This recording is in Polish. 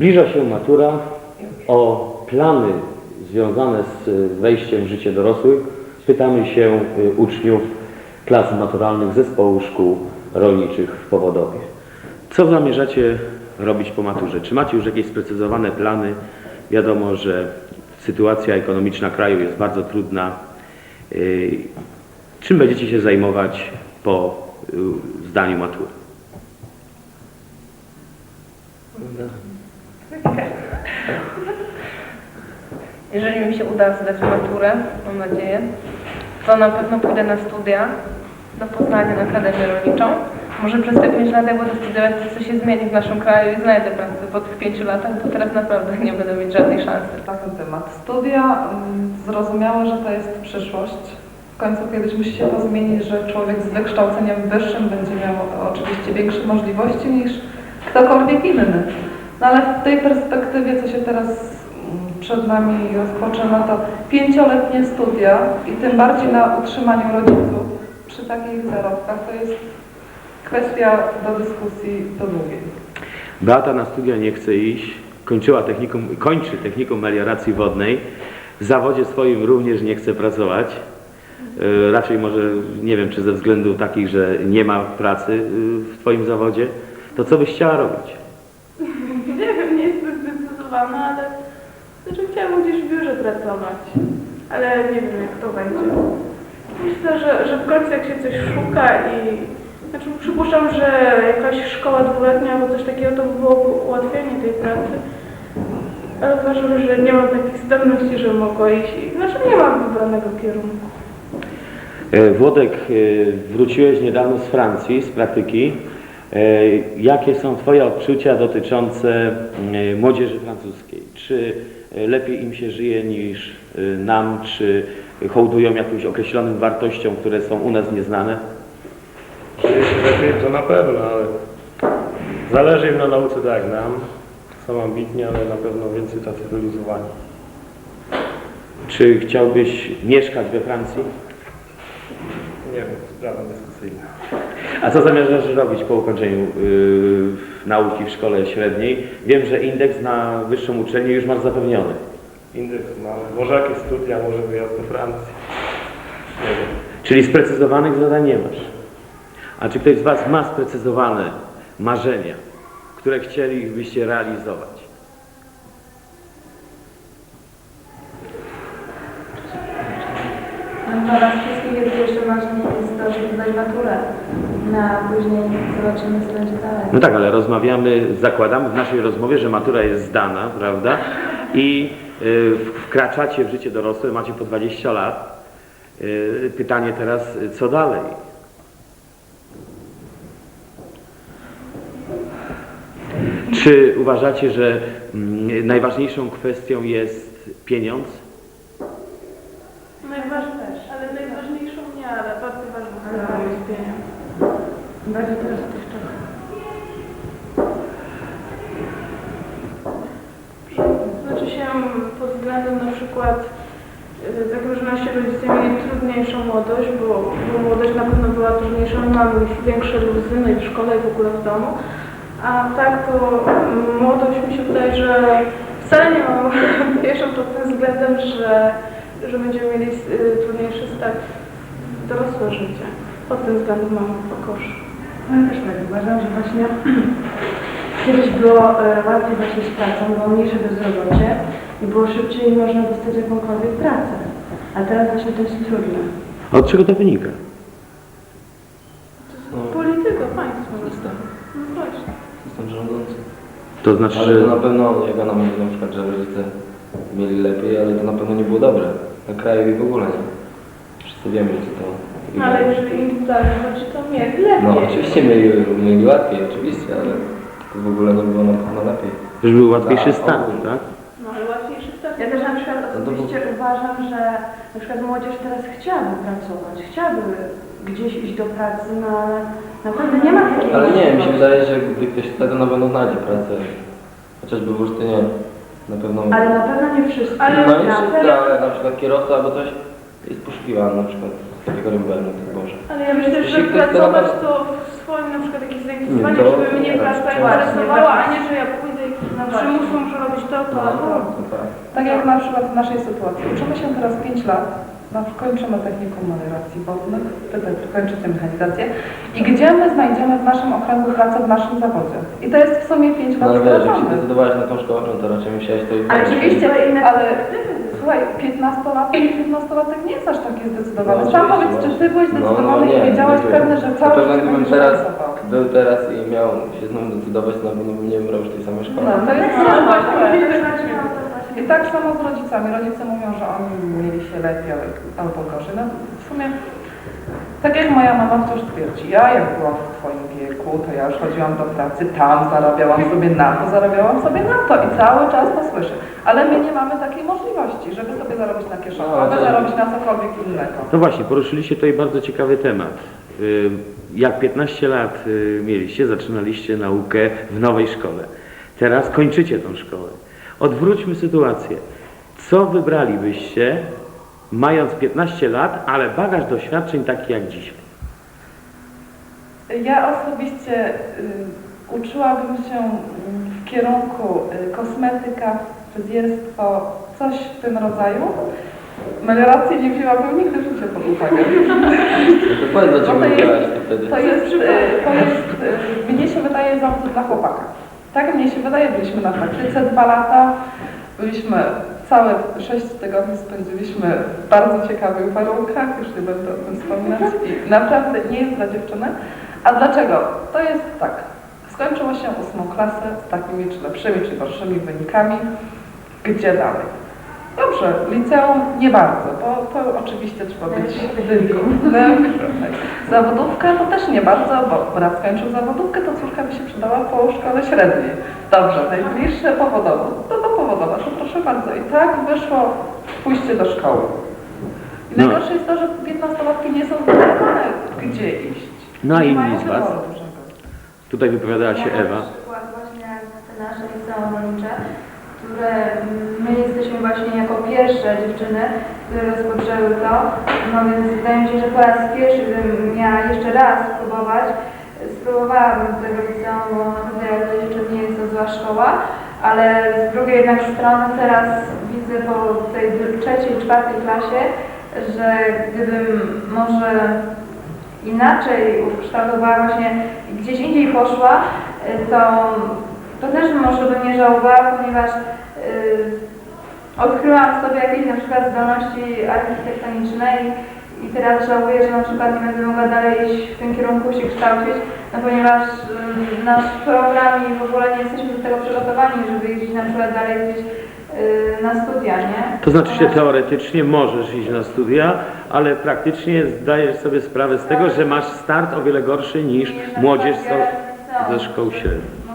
Zbliża się matura. O plany związane z y, wejściem w życie dorosłych pytamy się y, uczniów klas maturalnych Zespołu Szkół Rolniczych w Powodowie. Co zamierzacie robić po maturze? Czy macie już jakieś sprecyzowane plany? Wiadomo, że sytuacja ekonomiczna kraju jest bardzo trudna. Y, Czym będziecie się zajmować po zdaniu matury? Jeżeli mi się uda zdać maturę, mam nadzieję, to na pewno pójdę na studia do Poznania na Akademię Rolniczą. Może przez te 5 lat, jak będę studiować, coś się zmieni w naszym kraju i znajdę pracę. Po tych 5 latach to teraz naprawdę nie będę mieć żadnej szansy. Ten temat. Studia, mm, zrozumiałe, że to jest przyszłość. W końcu kiedyś musi się to zmienić, że człowiek z wykształceniem wyższym będzie miał oczywiście większe możliwości niż ktokolwiek inny. No ale w tej perspektywie, co się teraz przed nami rozpoczyna, to pięcioletnie studia i tym bardziej na utrzymaniu rodziców przy takich zarobkach to jest kwestia do dyskusji do długiej. Beata na studia nie chce iść, kończyła technikum, kończy technikum melioracji wodnej. W zawodzie swoim również nie chce pracować. E, Raczej może, nie wiem, czy ze względu takich, że nie ma pracy y, w Twoim zawodzie. To co byś chciała robić? Nie wiem, nie jestem zdecydowana, ale chciałabym gdzieś w biurze pracować, ale nie wiem jak to będzie. Myślę, że, że w końcu jak się coś szuka i znaczy przypuszczam, że jakaś szkoła dwuletnia albo coś takiego to by było ułatwienie tej pracy. Ale uważam, że nie mam takich zdolności, że mogła iść. Znaczy nie mam wybranego kierunku. E, Włodek, e, wróciłeś niedawno z Francji, z praktyki. E, Jakie są Twoje odczucia dotyczące e, młodzieży francuskiej? Czy e, lepiej im się żyje niż nam, czy hołdują jakimś określonym wartościom, które są u nas nieznane? Żyje się lepiej, to na pewno, ale zależy im na nauce tak jak nam. Są ambitni, ale na pewno więcej tacy wyluzowani. Czy chciałbyś mieszkać we Francji? Nie wiem, sprawa dyskusyjna. A co zamierzasz robić po ukończeniu yy, nauki w szkole średniej? Wiem, że indeks na wyższą uczelnię już masz zapewniony. Indeks mamy. Może jakieś studia, może wyjazd do Francji. Nie wiem. Czyli sprecyzowanych zadań nie masz. A czy ktoś z Was ma sprecyzowane marzenia, które chcielibyście realizować? No Dla nas wszystkich jest jeszcze ważne jest to, żeby zdać maturę. No, a później zobaczymy, co będzie dalej. No tak, ale rozmawiamy, zakładamy w naszej rozmowie, że matura jest zdana, prawda? I y, wkraczacie w życie dorosłe, macie po 20 lat. Y, pytanie teraz, co dalej? Czy uważacie, że mm, najważniejszą kwestią jest pieniądz? Najważniejsze, ale najważniejszą nie, ale bardzo ważną sprawą jest pieniądz. W tych czasach. Znaczy się pod względem na przykład y, tego, że nasi rodzice mieli trudniejszą młodość, bo, bo młodość na pewno była trudniejsza, my mamy większe luzy, no i w szkole i w ogóle w domu. A tak to mm, młodość mi się wydaje, że wcale nie mam mniejszą pod tym względem, że, że będziemy mieli y, trudniejszy start dorosłe życie. Pod tym względem mam pokorze. No ja też tak uważam, że właśnie kiedyś było e, łatwiej właśnie z pracą, było mniejsze bezrobocie i było szybciej można dostać jakąkolwiek pracę. A teraz właśnie to jest trudne. A od czego to wynika? Polityka państwa. No właśnie. Jestem rządzący. To znaczy, Ale to że na pewno, jak ona mówi na przykład, że rodzice mieli lepiej, ale to na pewno nie było dobre. Dla kraju i w ogóle nie. Wszyscy wiemy, że to... No ale jeżeli im zależy, to mieli lepiej. No oczywiście mieli, mieli łatwiej, oczywiście, ale to w ogóle nie było na pewno lepiej. że był łatwiejszy ogół. tak? No ale łatwiejszy start. Ja też na przykład No to osobiście uważam, że na przykład młodzież teraz chciałaby pracować, chciałaby gdzieś iść do pracy, no ale naprawdę nie ma takiej Ale nie, mi się wydaje, że gdy ktoś chce, to na pewno znajdzie pracę. Chociażby w Olsztynie na pewno... Ale na pewno nie wszyscy. Ale no nie na wszyscy, pewno. ale na przykład kierowca albo coś jest poszukiwany na przykład takiego Rymbernu, tak Boże. Ale ja myślę, Jeśli że ktoś pracować na- to w swoim na przykład jakieś zainteresowanie, Nie, to- żeby mnie praca właśnie, interesowała, a właśnie. nie, że ja pójdę i No przymuszę jak na przykład w naszej sytuacji. Uczymy się teraz 5 lat, no, kończymy technikum melioracji wodnych, wy też kończycie mechanizację. I gdzie my znajdziemy w naszym okręgu pracę w naszym zawodzie? I to jest w sumie 5 No lat ale wiesz, jak się zdecydowałeś na tą szkołę, no to raczej musiałeś to i Ale oczywiście, ale słuchaj, 15-latek, 15-latek nie jest aż taki zdecydowany. No, Sam oczywiście, powiedz, no. czy ty byłeś No, no, zdecydowany nie, i wiedziałeś nie pewny, że cały życie gdybym będziesz teraz pracował? był teraz i miał się znowu decydować, to na pewno bym nie wybrał już tej samej szkoły. No, to jest samo. właśnie o to właśnie I tak samo z rodzicami. Rodzice mówią, że oni mieli się lepiej albo gorzej. No w sumie, tak jak moja mama wciąż twierdzi, ja jak byłam w twoim wieku, to ja już chodziłam do pracy, tam zarabiałam sobie na to, zarabiałam sobie na to i cały czas to słyszę. Ale my nie mamy takiej możliwości, żeby sobie zarobić na kieszonkę, No, zarobić na cokolwiek innego. No właśnie, poruszyliście tutaj bardzo ciekawy temat. Y, Jak 15 lat y, mieliście, zaczynaliście naukę w nowej szkole. Teraz kończycie tą szkołę. Odwróćmy sytuację. Co wybralibyście, mając 15 lat, ale bagaż doświadczeń taki jak dzisiaj? Ja osobiście y, uczyłabym się w kierunku y, kosmetyka, fryzjerstwo, coś w tym rodzaju. Melioracji nie wzięłabym nigdy w życiu pod uwagę. No to powiedz, dlaczego to to wtedy. To jest, y, to jest y, mnie się wydaje zawód dla chłopaka. Tak mnie się wydaje, byliśmy na praktyce dwa lata, byliśmy całe sześć tygodni spędziliśmy w bardzo ciekawych warunkach, już nie będę o tym wspominać i naprawdę nie jest dla dziewczyny. A dlaczego? To jest tak, skończyło się ósmą klasę z takimi czy lepszymi, czy gorszymi wynikami. Gdzie dalej? Dobrze, liceum nie bardzo, bo to oczywiście trzeba być wybitnym. Zawodówka to też nie bardzo, bo brat skończył zawodówkę, to córka by się przydała po szkole średniej. Dobrze, najbliższe powodowo. No to to proszę bardzo. I tak wyszło pójście do szkoły. I No. najgorsze jest to, że 15-latki nie są zdecydowane, gdzie iść. No Nie inni z Was? Tutaj wypowiadała się Ewa. Na przykład właśnie te nasze liceum rolnicze, które mm, my jesteśmy właśnie jako pierwsze dziewczyny, które rozpoczęły to, no więc wydaje mi się, że po raz pierwszy, gdybym miała jeszcze raz spróbować, spróbowałabym tego liceum, bo naprawdę jak dziewczyn nie jest to zła szkoła, ale z drugiej jednak strony teraz widzę po tej trzeciej, czwartej klasie, że gdybym może inaczej ukształtowała właśnie gdzieś indziej poszła, to, to też może bym nie żałowała, ponieważ y, odkryłam w sobie jakieś na przykład zdolności architektoniczne i, i teraz żałuję, że na przykład nie będę mogła dalej iść w tym kierunku się kształcić, no ponieważ y, nasz program i w ogóle nie jesteśmy do tego przygotowani, żeby iść na przykład dalej gdzieś y, na studia, nie? To znaczy się teoretycznie możesz iść na studia, ale praktycznie zdajesz sobie sprawę z tego, że masz start o wiele gorszy niż młodzież co ze szkół średnich.